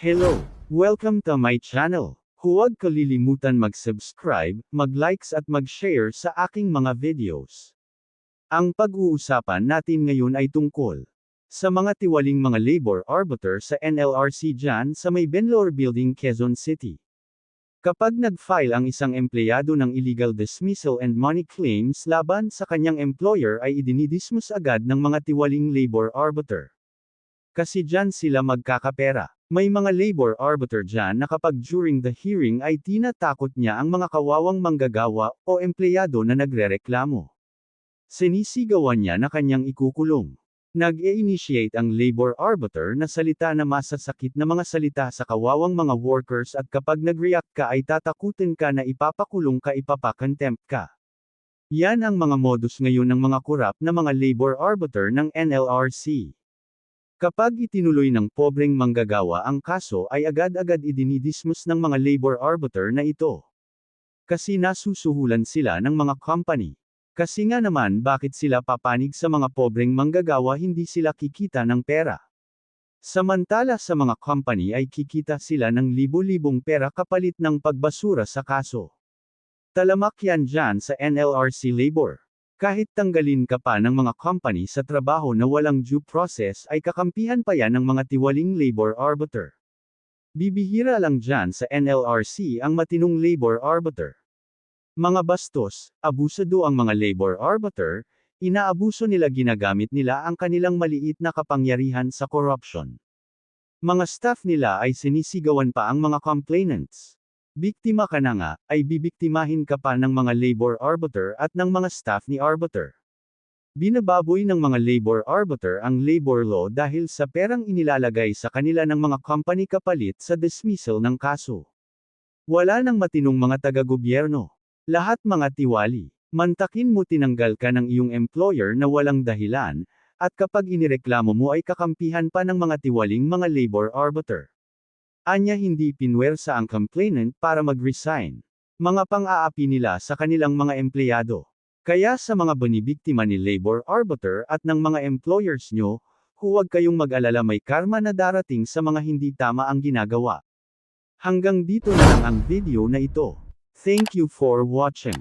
Hello! Welcome to my channel. Huwag kalilimutan mag-subscribe, mag-likes at mag-share sa aking mga videos. Ang pag-uusapan natin ngayon ay tungkol sa mga tiwaling mga labor arbiter sa NLRC dyan sa may Benlor Building Quezon City. Kapag nag-file ang isang empleyado ng illegal dismissal and money claims laban sa kanyang employer ay idinidismiss agad ng mga tiwaling labor arbiter. Kasi dyan sila magkakapera. May mga labor arbiter dyan na kapag during the hearing ay tinatakot niya ang mga kawawang manggagawa o empleyado na nagrereklamo. Sinisigawan niya na kanyang ikukulong. Nag-e-initiate ang labor arbiter na salita na masasakit na mga salita sa kawawang mga workers at kapag nag-react ka ay tatakutin ka na ipapakulong ka ipapakontempt ka. Yan ang mga modus ngayon ng mga kurap na mga labor arbiter ng NLRC. Kapag itinuloy ng pobreng manggagawa ang kaso ay agad-agad idinidismiss ng mga labor arbiter na ito. Kasi nasusuhulan sila ng mga company. Kasi nga naman bakit sila papanig sa mga pobreng manggagawa hindi sila kikita ng pera. Samantala sa mga company ay kikita sila ng libo-libong pera kapalit ng pagbasura sa kaso. Talamak yan dyan sa NLRC labor. Kahit tanggalin ka pa ng mga company sa trabaho na walang due process ay kakampihan pa yan ng mga tiwaling labor arbiter. Bibihira lang dyan sa NLRC ang matinong labor arbiter. Mga bastos, abusado ang mga labor arbiter, inaabuso nila ginamit nila ang kanilang maliit na kapangyarihan sa corruption. Mga staff nila ay sinisigawan pa ang mga complainants. Biktima ka na nga, ay bibiktimahin ka pa ng mga labor arbiter at ng mga staff ni arbiter. Binababoy ng mga labor arbiter ang labor law dahil sa perang inilalagay sa kanila ng mga company kapalit sa dismissal ng kaso. Wala nang matinong mga taga-gobyerno. Lahat mga tiwali. Mantakin mo tinanggal ka ng iyong employer na walang dahilan, at kapag inireklamo mo ay kakampihan pa ng mga tiwaling mga labor arbiter. Anya hindi pinwersa ang complainant para mag-resign. Mga pang-aapi nila sa kanilang mga empleyado. Kaya sa mga banibiktima ni labor arbiter at ng mga employers nyo, huwag kayong mag-alala may karma na darating sa mga hindi tama ang ginagawa. Hanggang dito na lang ang video na ito. Thank you for watching.